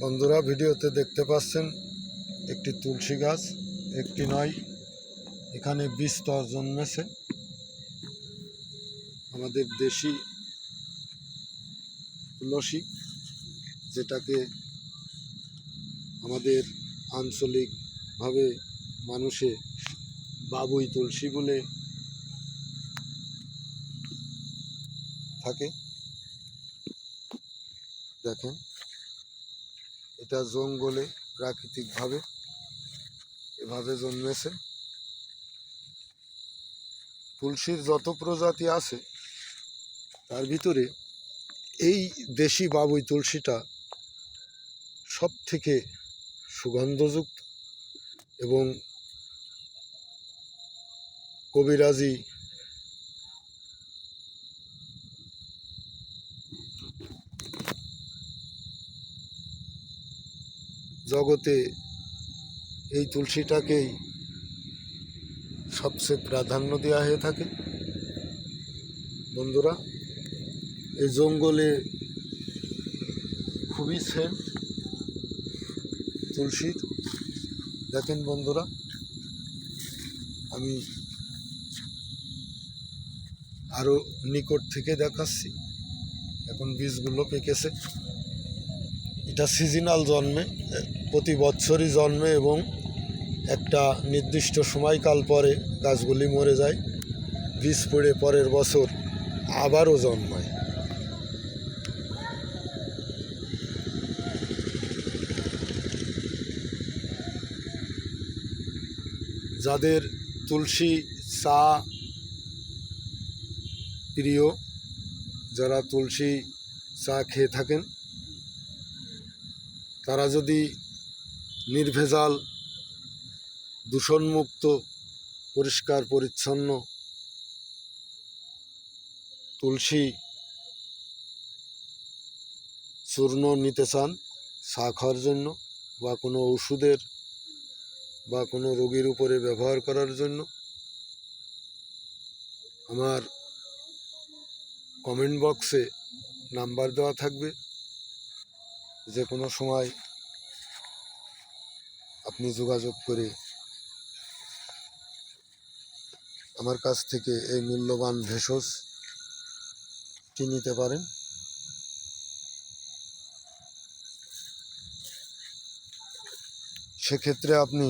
বন্ধুরা, ভিডিওতে দেখতে পাচ্ছেন একটি তুলসী গাছ, একটি নয়, এখানে বিস্তর জন্মেছে। আমাদের দেশি তুলসী, যেটাকে আমাদের আঞ্চলিকভাবে মানুষে বাবুই তুলসী বলে থাকে। দেখেন, এটা জঙ্গলে প্রাকৃতিকভাবে এভাবে জন্মেছে। তুলসীর যত প্রজাতি আছে, তার ভিতরে এই দেশি বাবুই তুলসীটা সব থেকে সুগন্ধযুক্ত এবং কবিরাজি জগতে এই তুলসীটাকেই সবচেয়ে প্রাধান্য দেওয়া হয়ে থাকে। বন্ধুরা, এই জঙ্গলে খুবই সেন্ট তুলসীর দেখেন বন্ধুরা, আমি আরও নিকট থেকে দেখাচ্ছি। এখন বীজগুলো পেকেছে। এটা সিজনাল জন্মে প্রতি বছরই জন্মে এবং একটা নির্দিষ্ট সময়কাল পরে গাছগুলি মরে যায় বীজ পড়ে পরের বছর আবারও জন্মায়। যাদের তুলসী চা প্রিয়, যারা তুলসী চা খেয়ে থাকেন তারা যদি নির্ভেজাল, দূষণমুক্ত, পরিষ্কার, পরিচ্ছন্ন, তুলসী চূর্ণ নিতে চান চা খাওয়ার জন্য বা কোনো ওষুধের বা কোনো রোগীর উপরে ব্যবহার করার জন্য, আমার কমেন্ট বক্সে নাম্বার দেওয়া থাকবে। যে কোনো সময় আপনি যোগাযোগ করে আমার কাছ থেকে এই মূল্যবান ভেষজটি নিতে পারেন। সেক্ষেত্রে আপনি